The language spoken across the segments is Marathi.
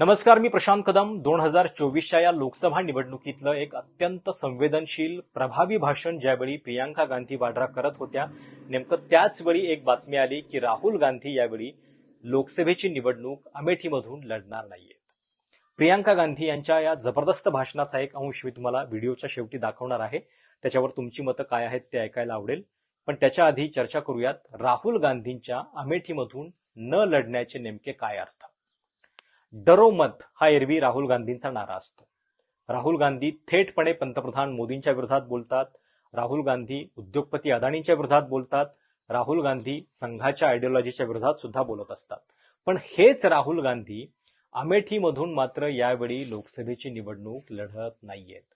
नमस्कार मी प्रशांत कदम. दोन हजार चोवीसच्या या लोकसभा निवडणुकीतलं एक अत्यंत संवेदनशील प्रभावी भाषण ज्यावेळी प्रियांका गांधी वाड्रा करत होत्या नेमकं त्याच वेळी एक बातमी आली की राहुल गांधी यावेळी लोकसभेची निवडणूक अमेठीमधून लढणार नाहीयेत. प्रियांका गांधी यांच्या या जबरदस्त भाषणाचा एक अंश मी तुम्हाला व्हिडिओच्या शेवटी दाखवणार आहे. त्याच्यावर तुमची मतं काय आहेत ते ऐकायला आवडेल. पण त्याच्या आधी चर्चा करूयात राहुल गांधींच्या अमेठीमधून न लढण्याचे नेमके काय अर्थ? डरो मत हा एरवी राहुल गांधींचा नारा असतो. राहुल गांधी थेटपणे पंतप्रधान मोदींच्या विरोधात बोलतात. राहुल गांधी उद्योगपती अदाणींच्या विरोधात बोलतात. राहुल गांधी संघाच्या आयडिओलॉजीच्या विरोधात सुद्धा बोलत असतात. पण हेच राहुल गांधी अमेठीमधून मात्र यावेळी लोकसभेची निवडणूक लढत नाहीयेत.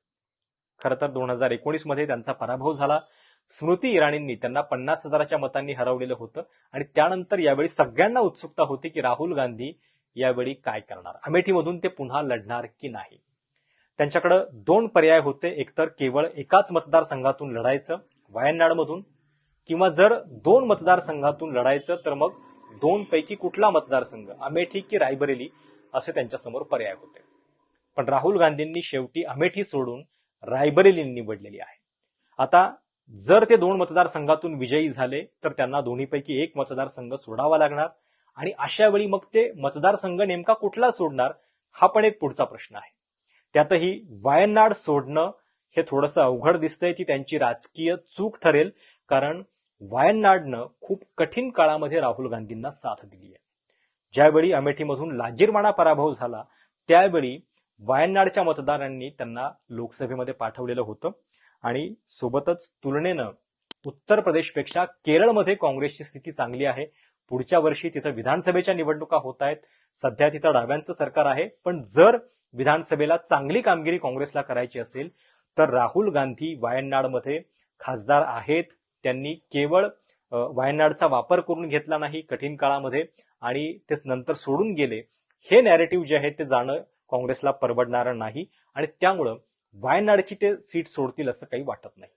खरं तर दोन हजार एकोणीसमध्ये त्यांचा पराभव झाला. स्मृती इराणींनी त्यांना पन्नास हजाराच्या मतांनी हरवलेलं होतं आणि त्यानंतर यावेळी सगळ्यांना उत्सुकता होती की राहुल गांधी यावेळी काय करणार? अमेठीमधून ते पुन्हा लढणार की नाही? त्यांच्याकडे दोन पर्याय होते. एकतर केवळ एकाच मतदारसंघातून लढायचं वायनाडमधून किंवा जर दोन मतदारसंघातून लढायचं तर मग दोन पैकी कुठला मतदारसंघ? अमेठी की रायबरेली? असे त्यांच्यासमोर पर्याय होते. पण राहुल गांधींनी शेवटी अमेठी सोडून रायबरेली निवडलेली आहे. आता जर ते दोन मतदारसंघातून विजयी झाले तर त्यांना दोन्हीपैकी एक मतदारसंघ सोडावा लागणार. आणि अशा वेळी मग ते मतदारसंघ नेमका कुठला सोडणार हा पण एक पुढचा प्रश्न आहे. त्यातही वायनाड सोडणं हे थोडंसं अवघड दिसतंय ती त्यांची राजकीय चूक ठरेल कारण वायनाडनं खूप कठीण काळामध्ये राहुल गांधींना साथ दिली आहे. ज्यावेळी अमेठीमधून लाजीरवाणा पराभव झाला त्यावेळी वायनाडच्या मतदारांनी त्यांना लोकसभेमध्ये पाठवलेलं होतं आणि सोबतच तुलनेनं उत्तर प्रदेशपेक्षा केरळमध्ये काँग्रेसची स्थिती चांगली आहे. पुढच्या वर्षी तिथं विधानसभेच्या निवडणुका होत आहेत. सध्या तिथं डाव्यांचं सरकार आहे. पण जर विधानसभेला चांगली कामगिरी काँग्रेसला करायची असेल तर राहुल गांधी वायनाडमध्ये खासदार आहेत. त्यांनी केवळ वायनाडचा वापर करून घेतला नाही कठीण काळामध्ये आणि ते नंतर सोडून गेले. हे नॅरेटिव्ह जे आहे ते जाणं काँग्रेसला परवडणारं नाही आणि त्यामुळं वायनाडची ते सीट सोडतील असं काही वाटत नाही.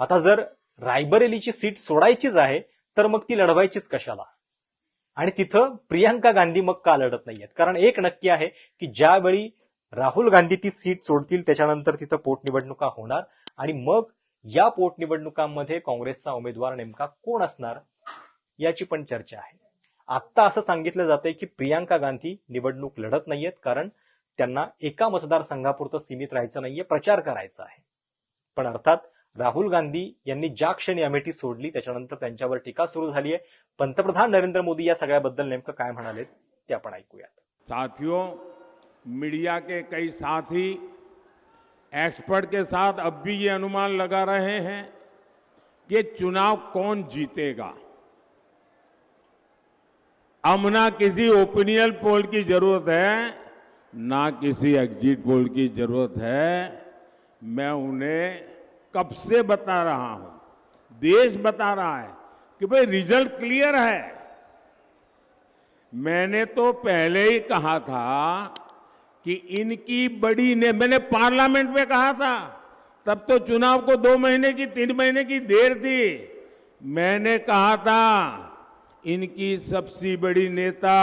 आता जर रायबरेलीची सीट सोडायचीच आहे तर मग ती लढवायचीच कशाला? आणि तिथं प्रियांका गांधी मग का लढत नाहीयेत? कारण एक नक्की आहे की ज्यावेळी राहुल गांधी ती सीट सोडतील त्याच्यानंतर तिथं पोटनिवडणुका होणार आणि मग या पोटनिवडणुकांमध्ये काँग्रेसचा उमेदवार नेमका कोण असणार याची पण चर्चा आहे. आत्ता असं सांगितलं जातंय की प्रियांका गांधी निवडणूक लढत नाहीयेत कारण त्यांना एका मतदारसंघापुरतं सीमित राहायचं नाहीये प्रचार करायचा आहे. पण अर्थात राहुल गांधी यांनी ज्या क्षणी अमेठी सोडली, त्याच्यानंतर त्यांच्यावर टीका सुरू झाली आहे. पंतप्रधान नरेंद्र मोदी या सगळ्याबद्दल नेमकं काय म्हणालेत, ते आपण ऐकूयात. साथियों, मीडिया के कई साथी एक्सपर्ट के साथ अब भी ये अनुमान लगा रहे हैं कि चुनाव कौन जीतेगा। अब ना किसी ओपिनियन पोल की ज़रूरत है, ना किसी एग्जिट पोल की ज़रूरत है। मैं उन्हें कब से बता रहा हूँ? देश बता रहा है कि भाई रिज़ल्ट क्लियर है। मैंने तो पहले ही कहा था कि इनकी बड़ी ने, मैंने पार्लियामेंट में कहा था। तब तो चुनाव को दो महीने की, तीन महीने की देर थी। मैंने कहा था, इनकी सबसे बड़ी नेता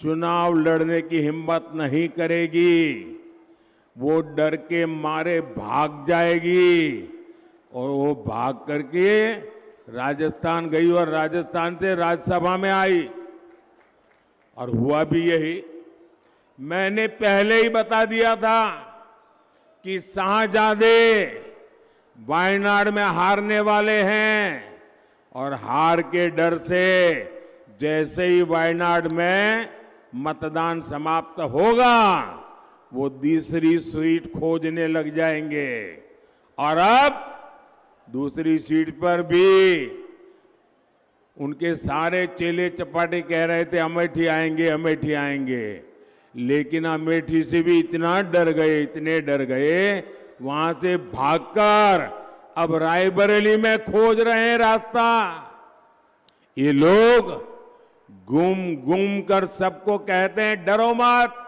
चुनाव लड़ने की हिम्मत नहीं करेगी। वो डर के मारे भाग जाएगी। और वो भाग करके राजस्थान गई और राजस्थान से राज्यसभा में आई। और हुआ भी यही। मैंने पहले ही बता दिया था कि शाहजादे वायनाड में हारने वाले हैं। और हार के डर से जैसे ही वायनाड में मतदान समाप्त होगा वो दूसरी सीट खोजने लग जाएँगे। और अब दूसरी सीट पर भी उनके सारे चेले चपाटे कह रहे थे, अमेठी आएँगे अमेठी आएँगे। लेकिन अमेठी से भी इतना डर गए, इतने डर गए, वहाँ से भागकर अब रायबरेली में खोज रहे हैं रास्ता। ये लोग गुम गुम कर सबको कहते हैं, डरो मत।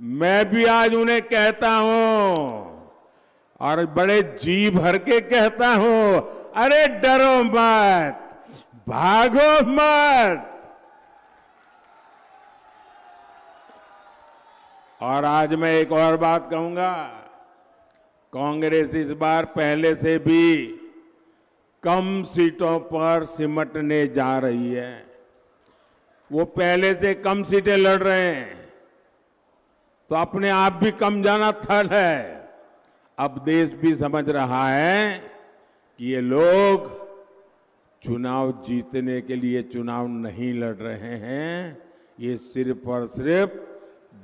मैं भी आज उन्हें कहता हूँ और बड़े जी भर के कहता हूँ, अरे डरो मत, भागो मत। और आज मैं एक और बात कहूँगा, कांग्रेस इस बार पहले से भी कम सीटों पर सिमटने जा रही है। वो पहले से कम सीटें लड़ रहे हैं। तो अपने आप भी कम जाना थल है। अब देश भी समझ रहा है कि ये लोग चुनाव जीतने के लिए चुनाव नहीं लड़ रहे हैं। ये सिर्फ़ और सिर्फ़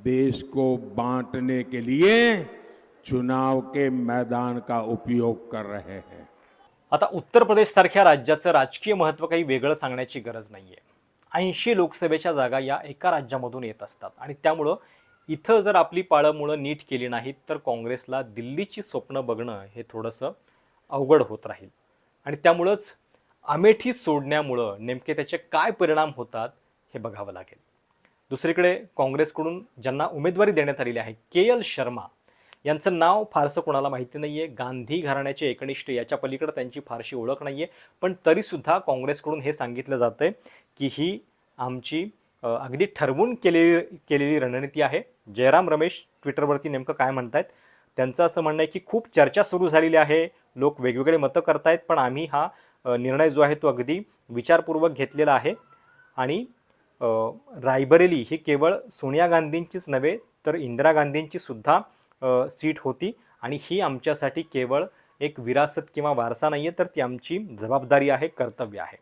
देश को बांटने के लिए चुनाव के मैदान का उपयोग कर रहे हैं। आता उत्तर प्रदेश सारख्या राज्याचं राजकीय महत्त्व काही वेगळं सांगण्याची गरज नाहीये। ऐंशी लोकसभेच्या जागा या एका राज्यामधून येत असतात आणि त्यामुळं इथं जर आपली पाळंमुळं नीट केली नाहीत तर काँग्रेसला दिल्लीची स्वप्न बघणं हे थोडंसं अवघड होत राहील. आणि त्यामुळंच अमेठी सोडण्यामुळं नेमके त्याचे काय परिणाम होतात हे बघावं लागेल. दुसरीकडे काँग्रेसकडून ज्यांना उमेदवारी देण्यात आलेली आहे के एल शर्मा यांचं नाव फारसं कोणाला माहिती नाही आहे गांधी घराण्याचे एकनिष्ठ याच्या पलीकडे त्यांची फारशी ओळख नाही आहे पण तरीसुद्धा काँग्रेसकडून हे सांगितलं जातं आहे की ही आमची अगदी ठरवून केलेली केलेली रणनीती आहे. जयराम रमेश ट्विटरवरती नेमकं काय म्हणत आहेत त्यांचं असं म्हणणं आहे की खूप चर्चा सुरू झालेली आहे. लोक वेगवेगळे मतं करतायत पण आम्ही हा निर्णय जो आहे तो अगदी विचारपूर्वक घेतलेला आहे. आणि रायबरेली ही केवळ सोनिया गांधींचीच नव्हे तर इंदिरा गांधींची सुद्धा सीट होती. आणि ही आमच्यासाठी केवळ एक विरासत किंवा वारसा नाही आहे तर ती आमची जबाबदारी आहे कर्तव्य आहे.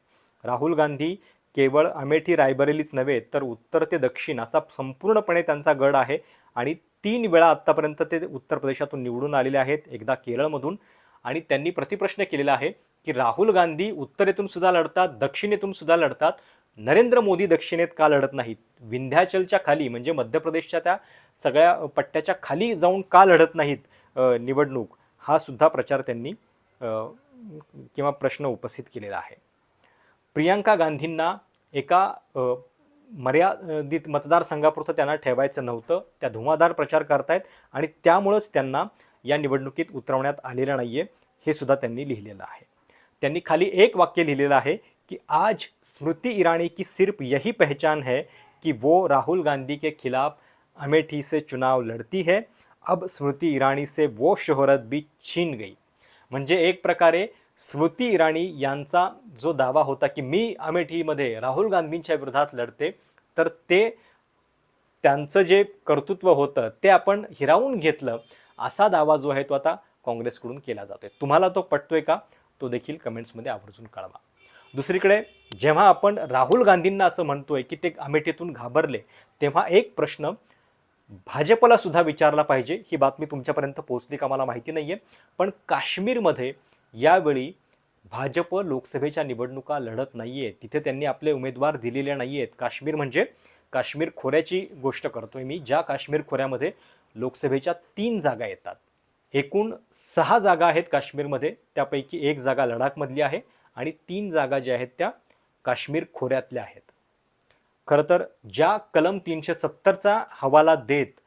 राहुल गांधी केवळ अमेठी रायबरेलीच नव्हे तर उत्तर ते दक्षिण असा संपूर्णपणे त्यांचा गड आहे. आणि तीन वेळा आत्तापर्यंत ते उत्तर प्रदेशातून निवडून आलेले आहेत एकदा केरळमधून. आणि त्यांनी प्रतिप्रश्न केलेला आहे की राहुल गांधी उत्तरेतून सुद्धा लढतात दक्षिणेतून सुद्धा लढतात. नरेंद्र मोदी दक्षिणेत का लढत नाहीत? विंध्याचलच्या खाली म्हणजे मध्य प्रदेशच्या त्या सगळ्या पट्ट्याच्या खाली जाऊन का लढत नाहीत निवडणूक? हा सुद्धा प्रचार त्यांनी किंवा प्रश्न उपस्थित केलेला आहे. प्रियांका गांधींना एका मर्यादित मतदारसंघापुरतं त्यांना ठेवायचं नव्हतं. त्या धुमाधार प्रचार करतायत आणि त्यामुळंच त्यांना या निवडणुकीत उतरवण्यात आलेलं नाही आहे हे सुद्धा त्यांनी लिहिलेलं आहे. त्यांनी खाली एक वाक्य लिहिलेलं आहे कि आज स्मृति ईरानी की सिर्फ यही पहचान है कि वो राहुल गांधी के खिलाफ अमेठी से चुनाव लढती है अब स्मृति इराणी से वो शोहरत भी छीन गई. म्हणजे एक प्रकारे स्मृती इराणी यांचा जो दावा होता की मी अमेठीमध्ये राहुल गांधींच्या विरोधात लढते तर ते त्यांचं जे कर्तृत्व होतं ते आपण हिरावून घेतलं असा दावा जो आहे तो आता काँग्रेसकडून केला जातोय. तुम्हाला तो पटतोय का? तो देखील कमेंट्समध्ये आवर्जून कळवा. दुसरीकडे जेव्हा आपण राहुल गांधींना असं म्हणतोय की ते अमेठीतून घाबरले तेव्हा एक प्रश्न भाजपला सुद्धा विचारला पाहिजे. ही बातमी तुमच्यापर्यंत पोहोचली का? मला माहिती नाही आहे पण काश्मीरमध्ये यावेळी भाजप लोकसभेच्या निवडणुका लढत नाही आहे तिथे त्यांनी आपले उमेदवार दिलेले नाही आहेत काश्मीर म्हणजे काश्मीर खोऱ्याची गोष्ट करतोय मी. ज्या काश्मीर खोऱ्यामध्ये लोकसभेच्या तीन जागा येतात. एकूण सहा जागा आहेत काश्मीरमध्ये. त्यापैकी एक जागा लडाखमधली आहे आणि तीन जागा ज्या आहेत त्या काश्मीर खोऱ्यातल्या आहेत. खरं तर ज्या कलम तीनशे सत्तरचा हवाला देत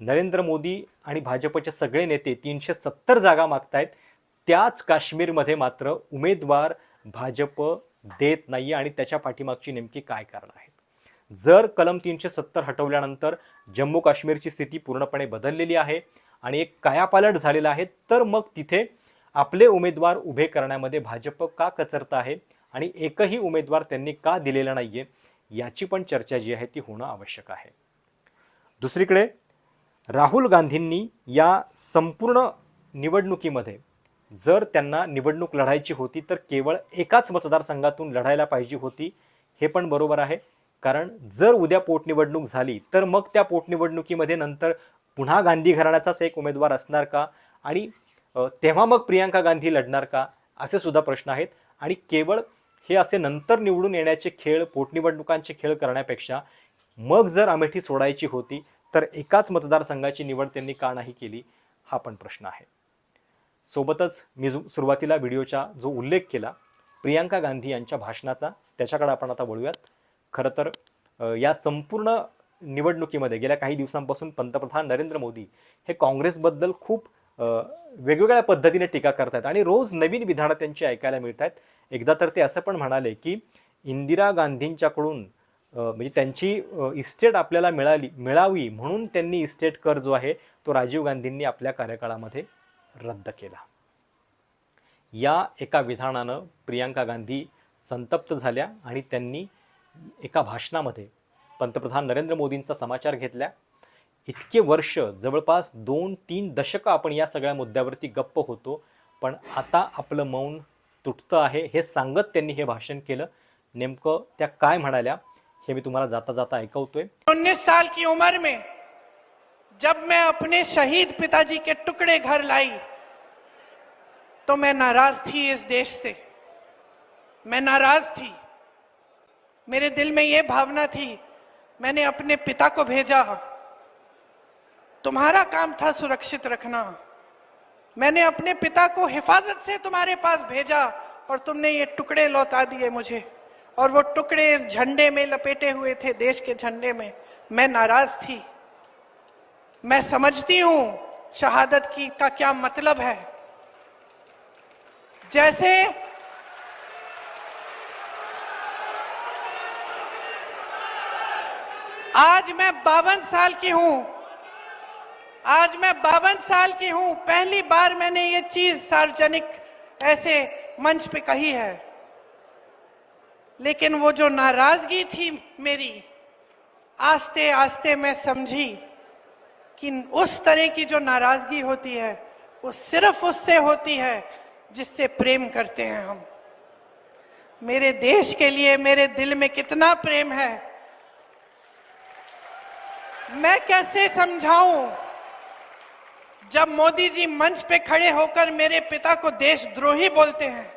नरेंद्र मोदी आणि भाजपचे सगळे नेते तीनशे सत्तर जागा मागतायत. त्याच काश्मीरमध्ये मात्र उमेदवार भाजप देत नाही आणि त्याच्या पाठीमागची नेमकी काय कारण आहेत? जर कलम तीनशे सत्तर हटवल्यानंतर जम्मू काश्मीरची स्थिती पूर्णपणे बदललेली आहे आणि एक कायापालट झालेला आहे तर मग तिथे आपले उमेदवार उभे करण्यामध्ये भाजप का कचरत आहे आणि एकही उमेदवार त्यांनी का दिलेला नाही आहे याची पण चर्चा जी आहे ती होणं आवश्यक आहे. दुसरीकडे राहुल गांधींनी या संपूर्ण निवडणुकीमध्ये जर त्यांना निवडणूक लढायची होती तर केवळ एकाच मतदारसंघातून लढायला पाहिजे होती हे पण बरोबर आहे. कारण जर उद्या पोटनिवडणूक झाली तर मग त्या पोटनिवडणुकीमध्ये नंतर पुन्हा गांधी घराण्याचाच एक उमेदवार असणार का? आणि तेव्हा मग प्रियांका गांधी लढणार का? असे सुद्धा प्रश्न आहेत. आणि केवळ हे असे नंतर निवडून येण्याचे खेळ पोटनिवडणुकांचे खेळ करण्यापेक्षा मग जर अमेठी सोडायची होती तर एकाच मतदारसंघाची निवड त्यांनी का नाही केली? हा पण प्रश्न आहे. सोबतच मी जो सुरुवातीला व्हिडिओचा जो उल्लेख केला प्रियांका गांधी यांच्या भाषणाचा त्याच्याकडे आपण आता वळूयात. खरं तर या संपूर्ण निवडणुकीमध्ये गेल्या काही दिवसांपासून पंतप्रधान नरेंद्र मोदी हे काँग्रेसबद्दल खूप वेगवेगळ्या पद्धतीने टीका करतात आणि रोज नवीन विधानं त्यांची ऐकायला मिळत आहेत एकदा तर ते असं पण म्हणाले की इंदिरा गांधींच्याकडून म्हणजे त्यांची इस्टेट आपल्याला मिळाली मिळावी म्हणून त्यांनी इस्टेट कर जो आहे तो राजीव गांधींनी आपल्या कार्यकाळामध्ये रद्द केला. या एका विधानानं प्रियांका गांधी संतप्त झाल्या आणि त्यांनी एका भाषणामध्ये पंतप्रधान नरेंद्र मोदींचा समाचार घेतला. इतके वर्ष जवळपास दोन तीन दशकं आपण या सगळ्या मुद्द्यावरती गप्प होतो पण आता आपलं मौन तुटतं आहे हे सांगत त्यांनी हे भाषण केलं. नेमकं त्या काय म्हणाल्या हे मी तुम्हाला जाता जाता ऐकवतोय. उन्नीस साल की उमर में जब मैं अपने शहीद पिताजी के टुकड़े घर लाई तो मैं नाराज़ थी इस देश से। मैं नाराज़ थी। मेरे दिल में यह भावना थी, मैंने अपने पिता को भेजा। तुम्हारा काम था सुरक्षित रखना। मैंने अपने पिता को हिफाजत से तुम्हारे पास भेजा, और तुमने ये टुकड़े लौटा दिए मुझे। और वो टुकड़े इस झंडे में लपेटे हुए थे, देश के झंडे में। मैं नाराज़ थी। मैं समझती हूँ शहादत की का क्या मतलब है। जैसे आज मैं बावन साल की हूँ। आज मैं बावन साल की हूँ। पहली बार मैंने ये चीज़ सार्वजनिक ऐसे मंच पे कही है। लेकिन वो जो नाराज़गी थी मेरी आस्ते आस्ते मैं समझी। कि उस तरह की जो नाराज़गी होती है, वो सिर्फ़ उससे होती है जिससे प्रेम करते हैं हम। मेरे देश के लिए, मेरे दिल में कितना प्रेम है। मैं कैसे समझाऊं? जब मोदी जी मंच पे खड़े होकर मेरे पिता को देशद्रोही बोलते हैं,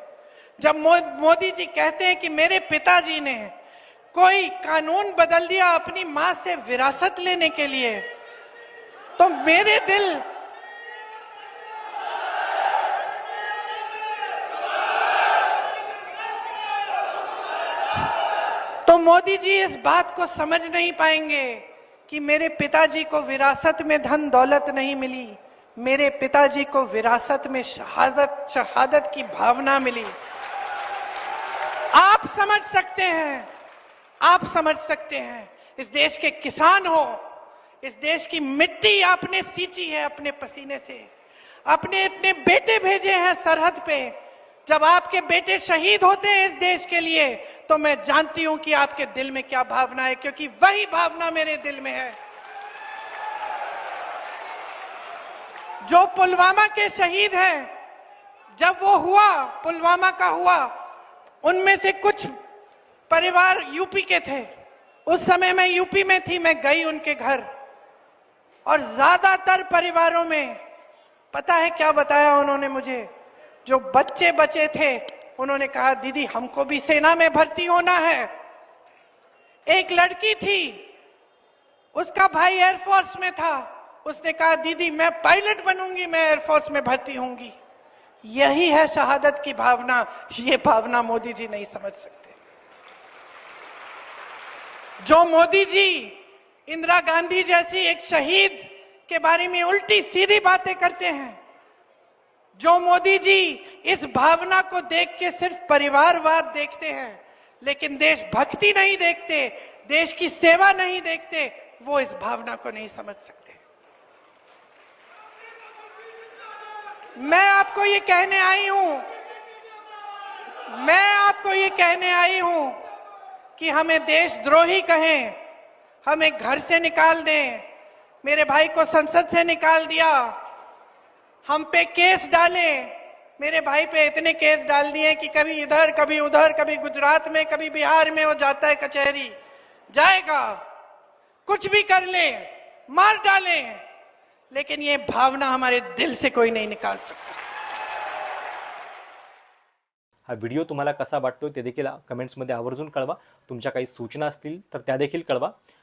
जब मो- मोदी जी कहते हैं कि मेरे पिताजी ने कोई कानून बदल दिया अपनी माँ से विरासत लेने के लिए तो मेरे दिल तो मोदी जी इस बात को समझ नहीं पाएँगे कि मेरे पिताजी को विरासत में धन दौलत नहीं मिली, मेरे पिताजी को विरासत में शहादत शहादत की भावना मिली। आप समझ सकते हैं, आप समझ सकते हैं, इस देश के किसान हो इस देश की मिट्टी आपने सींची है अपने पसीने से। अपने इतने बेटे भेजे हैं सरहद पे। जब आपके बेटे शहीद होते हैं इस देश के लिए तो मैं जानती हूँ कि आपके दिल में क्या भावना है, क्योंकि वही भावना मेरे दिल में है। जो पुलवामा के शहीद हैं, जब वो हुआ, पुलवामा का हुआ, उनमें से कुछ परिवार यूपी के थे। उस समय मैं यूपी में थी, मैं गई उनके घर। और ज़्यादातर परिवारों में, पता है क्या बताया उन्होंने मुझे? जो बच्चे बचे थे, उन्होंने कहा, दीदी, हमको भी सेना में भर्ती होना है। एक लड़की थी, उसका भाई एयरफोर्स में था। उसने कहा, दीदी, मैं पायलट बनूँगी, मैं एयरफोर्स में भर्ती होंगी। यही है शहादत की भावना। ये भावना मोदी जी नहीं समझ सकते। जो मोदी जी इंदिरा गांधी जैसी एक शहीद के बारे में उल्टी सीधी बातें करते हैं। जो मोदी जी इस भावना को देख के सिर्फ़ परिवारवाद देखते हैं, लेकिन देशभक्ति नहीं देखते, देश की सेवा नहीं देखते, वो इस भावना को नहीं समझ सकते। मैं आपको ये कहने आई हूँ, मैं आपको ये कहने आई हूँ कि हमें देशद्रोही कहें हमें घर से निकाल दें। मेरे भाई को संसद से निकाल दिया। हम पे केस डाले। मेरे भाई पे इतने केस डाल दिए कि कभी इधर, कभी उधर, कभी गुजरात में, कभी बिहार में वो जाता है कचहरी। जाएगा। कुछ भी कर ले। मार डाले। लेकिन ये भावना हमारे दिल से कोई नहीं निकाल सकता। हा व्हिडिओ तुम्हाला कसा वाटतो ते देखील कमेंट्समध्ये आवर्जून कळवा. तुमच्या काही सूचना असतील तर त्या देखील कळवा.